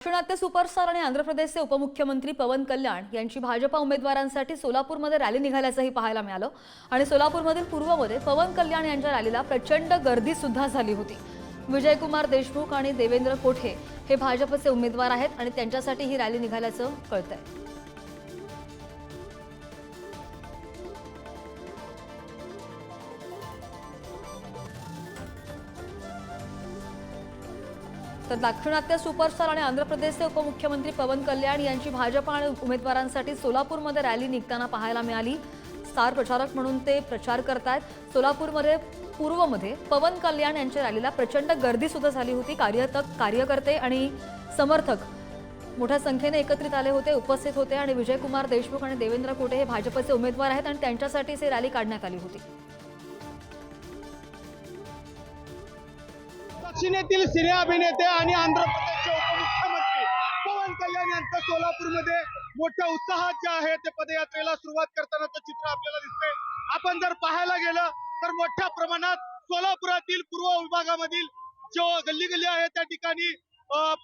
दाक्षिणात्य सुपरस्टार आणि आंध्र प्रदेशचे उपमुख्यमंत्री पवन कल्याण यांची भाजपा उमेदवारांसाठी सोलापूरमध्ये रॅली निघाल्याचंही पाहायला मिळालं. आणि सोलापूरमधील पूर्वमध्ये पवन कल्याण यांच्या रॅलीला प्रचंड गर्दी सुद्धा झाली होती. विजयकुमार देशमुख आणि देवेंद्र कोठे हे भाजपचे उमेदवार आहेत आणि त्यांच्यासाठी ही रॅली निघाल्याचं कळतंय. तर दाक्षिणात्य सुपरस्टार आणि आंध्र प्रदेशचे उपमुख्यमंत्री पवन कल्याण यांची भाजप आणि उमेदवारांसाठी सोलापूरमध्ये रॅली निघताना पाहायला मिळाली. स्टार प्रचारक म्हणून ते प्रचार करतायत. सोलापूरमध्ये पूर्वमध्ये पवन कल्याण यांच्या रॅलीला प्रचंड गर्दी सुद्धा झाली होती. कार्यतक कार्यकर्ते आणि समर्थक मोठ्या संख्येने एकत्रित आले होते उपस्थित होते आणि विजयकुमार देशमुख आणि देवेंद्र कोटे हे भाजपचे उमेदवार आहेत आणि त्यांच्यासाठीच ही रॅली काढण्यात आली होती. दक्षिणेतील सिने अभिनेते आणि आंध्र प्रदेशचे उपमुख्यमंत्री पवन कल्याण यांचं सोलापूरमध्ये मोठ्या उत्साहात जे आहे ते पदयात्रेला सुरुवात करतानाचं चित्र आपल्याला दिसतंय. आपण जर पाहायला गेलं तर मोठ्या प्रमाणात सोलापुरातील पूर्व विभागामधील जो गल्ली गल्ली आहे त्या ठिकाणी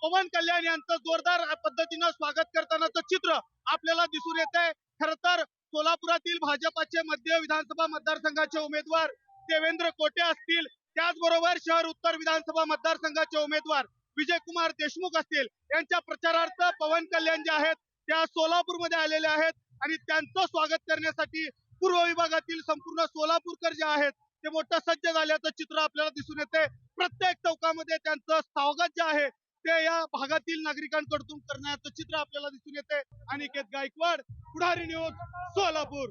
पवन कल्याण यांचं जोरदार पद्धतीनं स्वागत करतानाचं चित्र आपल्याला दिसून येत आहे खर तर सोलापुरातील भाजपाचे मध्य विधानसभा मतदारसंघाचे उमेदवार देवेंद्र कोटे असतील त्याचबरोबर शहर उत्तर विधानसभा मतदारसंघाचे उमेदवार विजयकुमार देशमुख असतील यांच्या प्रचारार्थ पवन कल्याण जे आहेत त्या सोलापूरमध्ये आलेले आहेत आणि त्यांचं स्वागत करण्यासाठी पूर्व विभागातील संपूर्ण सोलापूरकर जे आहेत ते मोठं सज्ज झाल्याचं चित्र आपल्याला दिसून येते. प्रत्येक चौकामध्ये त्यांचं स्वागत जे आहे ते या भागातील नागरिकांकडून करण्याचं चित्र आपल्याला दिसून येते. अनिकेत गायकवाड पुढारी न्यूज सोलापूर.